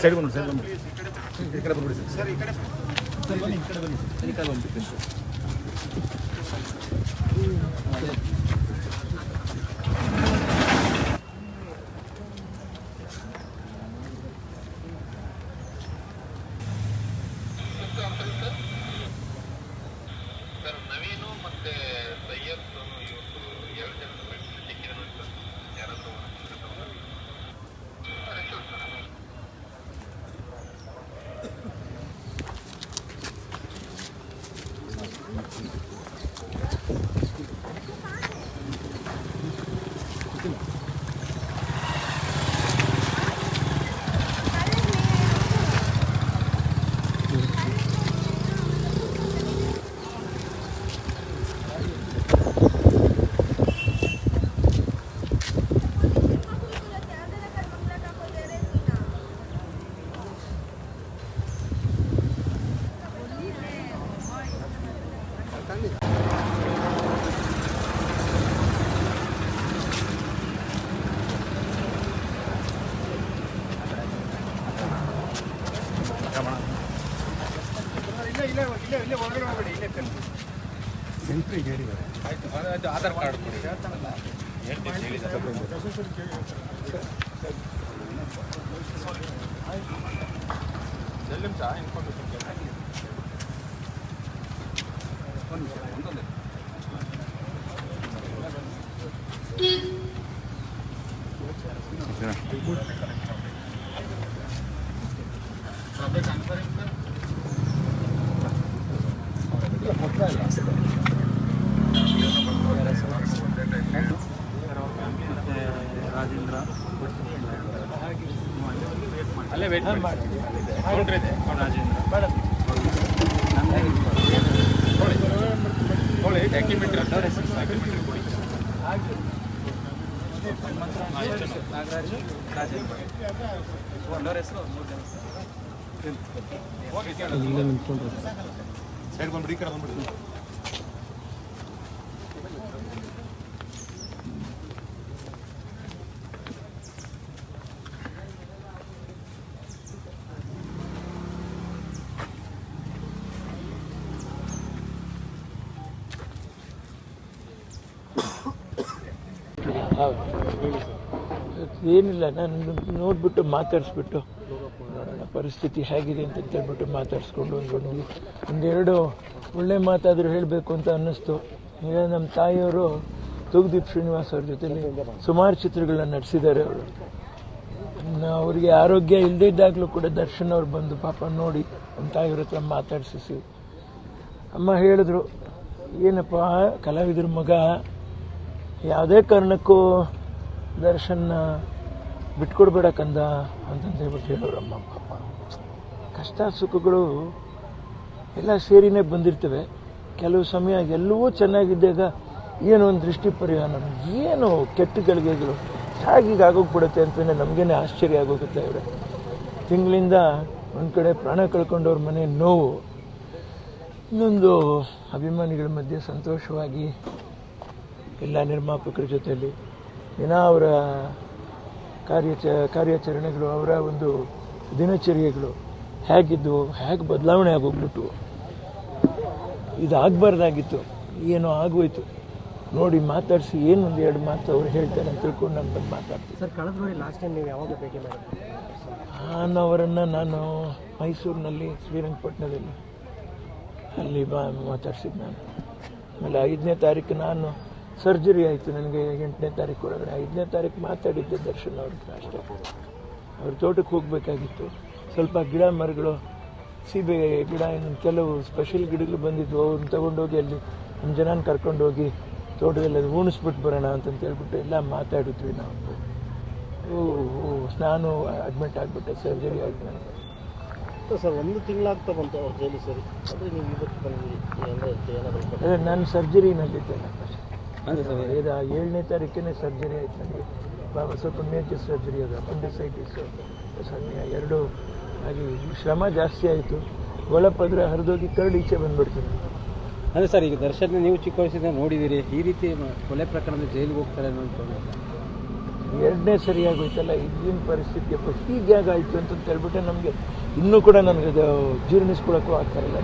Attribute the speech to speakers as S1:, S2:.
S1: Side ಬಂದು side ಬಂದು ಈ ಕಡೆ ಬಂದ್ಬಿಡಿ ಸರ್. ಈ ಕಡೆ ಬನ್ನಿ. ಈ ಕಡೆ ಬನ್ನಿ. ಈ ಕಡೆ
S2: Thank you.
S1: ಸೆಂಟ್ರಿಗೆ ಹೇಳಿದ್ದಾರೆ
S2: ಆಧಾರ್ ಕಾರ್ಡ್ ಕೊಡಿ
S3: ರಾಜೇಂದ್ರ
S1: ಸೈಡ್ ಬಂದ್ಬಿಡಿ ಈ ಕಡೆ ಬಂದ್ಬಿಡಿ
S4: ಏನಿಲ್ಲ, ನಾನು ನೋಡ್ಬಿಟ್ಟು ಮಾತಾಡಿಸ್ಬಿಟ್ಟು ಪರಿಸ್ಥಿತಿ ಹೇಗಿದೆ ಅಂತ ಹೇಳ್ಬಿಟ್ಟು ಮಾತಾಡಿಸ್ಕೊಂಡು ಒಂದು ಒಂದು ಒಂದೆರಡು ಒಳ್ಳೆ ಮಾತಾದರೂ ಹೇಳಬೇಕು ಅಂತ ಅನ್ನಿಸ್ತು. ಈಗ ನಮ್ಮ ತಾಯಿಯವರು ತೂಗುದೀಪ್ ಶ್ರೀನಿವಾಸ್ ಅವ್ರ ಜೊತೆಲಿ ಸುಮಾರು ಚಿತ್ರಗಳನ್ನ ನಡೆಸಿದ್ದಾರೆ ಅವರು. ಅವರಿಗೆ ಆರೋಗ್ಯ ಇಲ್ಲದೇ ಇದ್ದಾಗಲೂ ಕೂಡ ದರ್ಶನ್ ಅವ್ರು ಬಂದು ಪಾಪ ನೋಡಿ ನಮ್ಮ ತಾಯಿಯವ್ರ ಹತ್ರ ಮಾತಾಡಿಸಿ ಅಮ್ಮ ಹೇಳಿದ್ರು, ಏನಪ್ಪ, ಕಲಾವಿದ್ರ ಮಗ ಯಾವುದೇ ಕಾರಣಕ್ಕೂ ದರ್ಶನ ಬಿಟ್ಕೊಡ್ಬೇಡ ಕಂದ ಹೇಳ್ಬಿಟ್ಟು ಹೇಳೋರು ಅಮ್ಮ ಅಪ್ಪ ಕಷ್ಟ ಸುಖಗಳು ಎಲ್ಲ ಸೇರಿನೇ ಬಂದಿರ್ತವೆ. ಕೆಲವು ಸಮಯ ಎಲ್ಲವೂ ಚೆನ್ನಾಗಿದ್ದಾಗ ಏನೋ ಒಂದು ದೃಷ್ಟಿ ಪರಿಹಾರ, ಏನು ಕೆಟ್ಟ ಗಳಿಗೆಗಳು ಹೇಗೀಗ ಆಗೋಗ್ಬಿಡುತ್ತೆ ಅಂತಲೇ ನಮಗೇನೆ ಆಶ್ಚರ್ಯ ಆಗೋಗುತ್ತೆ ಅವರೇ. ತಿಂಗಳಿಂದ ಒಂದು ಕಡೆ ಪ್ರಾಣ ಕಳ್ಕೊಂಡವ್ರ ಮನೆ ನೋವು, ಇನ್ನೊಂದು ಅಭಿಮಾನಿಗಳ ಮಧ್ಯೆ ಸಂತೋಷವಾಗಿ ಎಲ್ಲ ನಿರ್ಮಾಪಕರ ಜೊತೆಯಲ್ಲಿ. ದಿನ ಅವರ ಕಾರ್ಯಚ ಕಾರ್ಯಾಚರಣೆಗಳು ಅವರ ಒಂದು ದಿನಚರ್ಯೆಗಳು ಹೇಗಿದ್ದವು ಹೇಗೆ ಬದಲಾವಣೆ ಆಗೋಗ್ಬಿಟ್ಟು ಇದಾಗಬಾರ್ದಾಗಿತ್ತು ಏನೋ ಆಗೋಯ್ತು. ನೋಡಿ ಮಾತಾಡಿಸಿ ಏನು ಒಂದು ಎರಡು ಮಾತು ಅವ್ರು ಹೇಳ್ತಾರೆ ಅಂತ ತಿಳ್ಕೊಂಡು ನಾನು ಬಂದು ಮಾತಾಡ್ತೀನಿ.
S3: ಸರ್ ಕಳೆದ ಬಾರಿ ಲಾಸ್ಟ್ ಟೈಮ್ ನೀವು ಯಾವಾಗ ಭೇಟಿ ಮಾಡಿದ್ರಿ?
S4: ನಾನು ಅವರನ್ನು ನಾನು ಮೈಸೂರಿನಲ್ಲಿ ಶ್ರೀರಂಗಪಟ್ಟಣದಲ್ಲಿ ಅಲ್ಲಿ ಬಾ ಮಾತಾಡ್ಸಿದ್ದು ನಾನು. ಆಮೇಲೆ ಐದನೇ ತಾರೀಕು ನಾನು ಸರ್ಜರಿ ಆಯಿತು ನನಗೆ ಎಂಟನೇ ತಾರೀಕು ಒಳಗಡೆ. ಐದನೇ ತಾರೀಕು ಮಾತಾಡಿದ್ದೆ ದರ್ಶನ್ ಅವ್ರ ಹತ್ರ ಅಷ್ಟೇ. ಅವ್ರ ತೋಟಕ್ಕೆ ಹೋಗಬೇಕಾಗಿತ್ತು. ಸ್ವಲ್ಪ ಗಿಡ ಮರಗಳು ಸೀಬೆ ಗಿಡ ಇನ್ನೊಂದು ಕೆಲವು ಸ್ಪೆಷಲ್ ಗಿಡಗಳು ಬಂದಿದ್ವು. ಅವ್ರನ್ನ ತೊಗೊಂಡೋಗಿ ಅಲ್ಲಿ ನಮ್ಮ ಜನನ ಕರ್ಕೊಂಡೋಗಿ ತೋಟದಲ್ಲಿ ಅದು ಉಣಿಸ್ಬಿಟ್ಟು ಬರೋಣ ಅಂತಂತ ಹೇಳ್ಬಿಟ್ಟು ಎಲ್ಲ ಮಾತಾಡಿದ್ವಿ ನಾವು. ಓ ಓ, ನಾನು ಅಡ್ಮಿಟ್ ಆಗಿಬಿಟ್ಟೆ ಸರ್ಜರಿ ಆಯ್ತು ನನಗೆ.
S3: ಸರ್ ಒಂದು ತಿಂಗಳಾಗ್ತಾ ಬಂತು ಅವ್ರ ಜೈಲು ಸರಿ. ಅಂದರೆ ನೀವು ಇವತ್ತು ಬಂದಿರಿ ಅಂದರೆ ಏನಾದರೂ
S4: ಅದೇ ನಾನು ಸರ್ಜರಿನಲ್ಲಿದ್ದೆ ಇದು ಏಳನೇ ತಾರೀಕಿನೇ ಸರ್ಜರಿ ಆಯ್ತು ನನಗೆ ಬಾಬಾ ಸ್ವಲ್ಪ ಮೇಜರ್ ಸರ್ಜರಿ ಅದು ಅಪೆಂಡಿಸೈಟಿಸು ಎರಡು ಹಾಗೆ ಶ್ರಮ ಜಾಸ್ತಿ ಆಯಿತು. ಒಳಪದ್ರೆ ಹರಿದೋಗಿ ಕರಡು ಈಚೆ ಬಂದ್ಬಿಡ್ತೀನಿ.
S3: ಅದೇ ಸರ್ ಈಗ ದರ್ಶನ ನೀವು ಚಿಕ್ಕ ವಯಸ್ಸಿಂದ ನೋಡಿದ್ದೀರಿ ಈ ರೀತಿ ಕೊಲೆ ಪ್ರಕರಣದ ಜೈಲಿಗೆ ಹೋಗ್ತಾರೆ
S4: ಎರಡನೇ ಸರಿಯಾಗೋಯ್ತಲ್ಲ ಪರಿಸ್ಥಿತಿ ಪ್ರತಿ ಹೀಗೆ ಆಗಾಯಿತು ಅಂತ ಹೇಳ್ಬಿಟ್ಟು ನಮಗೆ ಇನ್ನೂ ಕೂಡ ನನಗೆ ಜೀರ್ಣಿಸ್ಕೊಳಕ್ಕೂ ಜೀರ್ಣಿಸ್ಕೊಳ್ಳೋಕ್ಕೂ ಆಗ್ತಾ ಇಲ್ಲ.